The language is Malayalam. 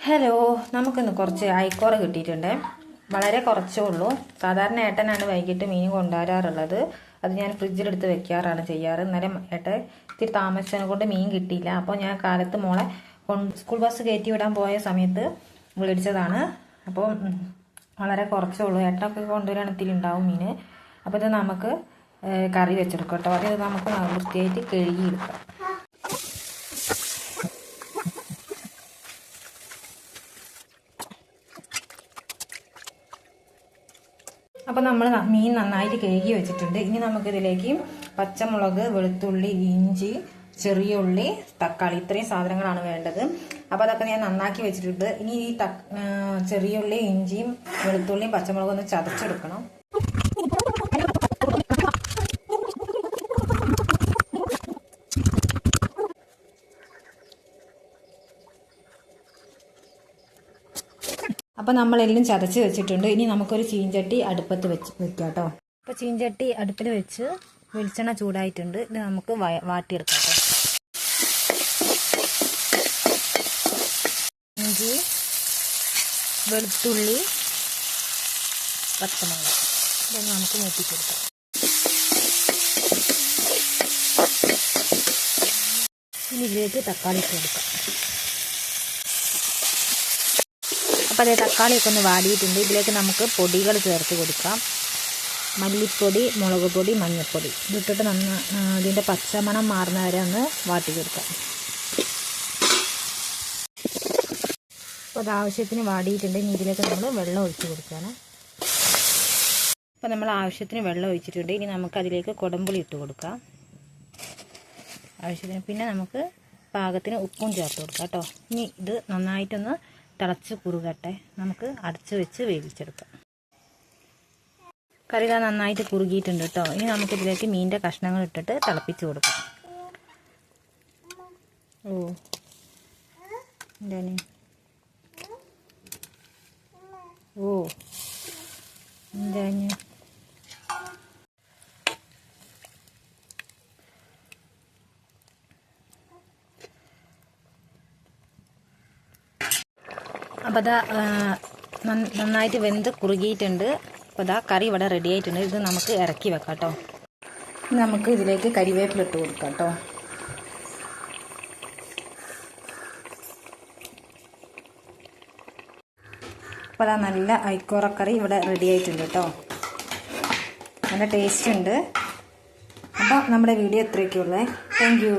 ഹലോ നമുക്കിന്ന് കുറച്ച് ഐക്കോറ കിട്ടിയിട്ടുണ്ട്. വളരെ കുറച്ചേ ഉള്ളൂ. സാധാരണ ഏട്ടനാണ് വൈകിട്ട് മീൻ കൊണ്ടുവരാറുള്ളത്. അത് ഞാൻ ഫ്രിഡ്ജിലെടുത്ത് വെക്കാറാണ് ചെയ്യാറ്. ഇന്നലെ ഏട്ടൻ ഇത്തിരി താമസിച്ചതിനെ കൊണ്ട് മീൻ കിട്ടിയില്ല. അപ്പോൾ ഞാൻ കാലത്ത് മോളെ സ്കൂൾ ബസ് കയറ്റി വിടാൻ പോയ സമയത്ത് വിളിച്ചതാണ്. അപ്പോൾ വളരെ കുറച്ചേ ഉള്ളൂ. ഏട്ടനൊക്കെ ഇത്തിരി ഉണ്ടാവും മീൻ. അപ്പോൾ ഇത് നമുക്ക് കറി വെച്ചെടുക്കാം കേട്ടോ. അത് നമുക്ക് വൃത്തിയായിട്ട് കഴുകിയെടുക്കാം അപ്പോൾ നമ്മൾ മീൻ നന്നായിട്ട് കഴുകി വെച്ചിട്ടുണ്ട്. ഇനി നമുക്കിതിലേക്ക് പച്ചമുളക് വെളുത്തുള്ളി ഇഞ്ചി ചെറിയ ഉള്ളി തക്കാളി ഇത്രയും സാധനങ്ങളാണ് വേണ്ടത്. അപ്പോൾ അതൊക്കെ ഞാൻ നന്നാക്കി വെച്ചിട്ടുണ്ട്. ഇനി ഈ ചെറിയ ഉള്ളി ഇഞ്ചിയും വെളുത്തുള്ളിയും പച്ചമുളകും ഒന്ന് ചതച്ചെടുക്കണം. അപ്പോൾ നമ്മളെല്ലാം ചതച്ച് വെച്ചിട്ടുണ്ട്. ഇനി നമുക്കൊരു ചീഞ്ചട്ടി അടുപ്പത്ത് വെച്ച് വെക്കാം കേട്ടോ അപ്പോൾ ചീഞ്ചട്ടി അടുപ്പിൽ വെച്ച് വെളിച്ചെണ്ണ ചൂടായിട്ടുണ്ട്. ഇത് നമുക്ക് വാട്ടിയെടുക്കാം കേട്ടോ ഇഞ്ചി വെളുത്തുള്ളി പച്ചമുളക് ഇതൊന്ന് നമുക്ക് മൂപ്പിച്ചെടുക്കാം. ഇനി ഇതിലേക്ക് തക്കാളി കൊടുക്കാം. അപ്പോൾ അതേ തക്കാളിയൊക്കെ ഒന്ന് വാടിയിട്ടുണ്ട്. ഇതിലേക്ക് നമുക്ക് പൊടികൾ ചേർത്ത് കൊടുക്കാം. മല്ലിപ്പൊടി മുളക് പൊടി മഞ്ഞൾപ്പൊടി ഇതിട്ടിട്ട് നന്ന ഇതിന്റെ പച്ചമണം മാറുന്ന വരെ ഒന്ന് വാട്ടി കൊടുക്കാം. അപ്പോൾ അതാവശ്യത്തിന് വാടിയിട്ടുണ്ട്. ഇനി ഇതിലേക്ക് നമ്മൾ വെള്ളം ഒഴിച്ച് കൊടുക്കുകയാണ് അപ്പോൾ നമ്മൾ ആവശ്യത്തിന് വെള്ളം ഒഴിച്ചിട്ടുണ്ട്. ഇനി നമുക്ക് അതിലേക്ക് കുടമ്പുളി ഇട്ട് കൊടുക്കാം. ആവശ്യത്തിന് പിന്നെ നമുക്ക് പാകത്തിന് ഉപ്പും ചേർത്ത് കൊടുക്കാം കേട്ടോ. ഇനി ഇത് നന്നായിട്ടൊന്ന് തിളച്ച് കുറുകട്ടെ. നമുക്ക് അടച്ച് വെച്ച് വേവിച്ചെടുക്കാം. കറികൾ നന്നായിട്ട് കുറുകിയിട്ടുണ്ട് കേട്ടോ ഇനി നമുക്കിതിലേക്ക് മീനിന്റെ കഷ്ണങ്ങൾ ഇട്ടിട്ട് തിളപ്പിച്ച് കൊടുക്കാം. ഓ. എന്താണ് ഓ. എന്താണ് അപ്പോൾ അതാ നന്നായിട്ട് വെന്ത് കുറുകിയിട്ടുണ്ട്. അപ്പോൾ അതാ കറി ഇവിടെ റെഡി ആയിട്ടുണ്ട്. ഇത് നമുക്ക് ഇറക്കി വെക്കാം കേട്ടോ നമുക്ക് ഇതിലേക്ക് കരിവേപ്പില ഇട്ട് കൊടുക്കാം കേട്ടോ അപ്പോൾ അതാ നല്ല ഐക്കോറക്കറി ഇവിടെ റെഡി ആയിട്ടുണ്ട് കേട്ടോ നല്ല ടേസ്റ്റ് ഉണ്ട്. അപ്പോൾ നമ്മുടെ വീഡിയോ ഇത്രയൊക്കെയുള്ളേ താങ്ക് യു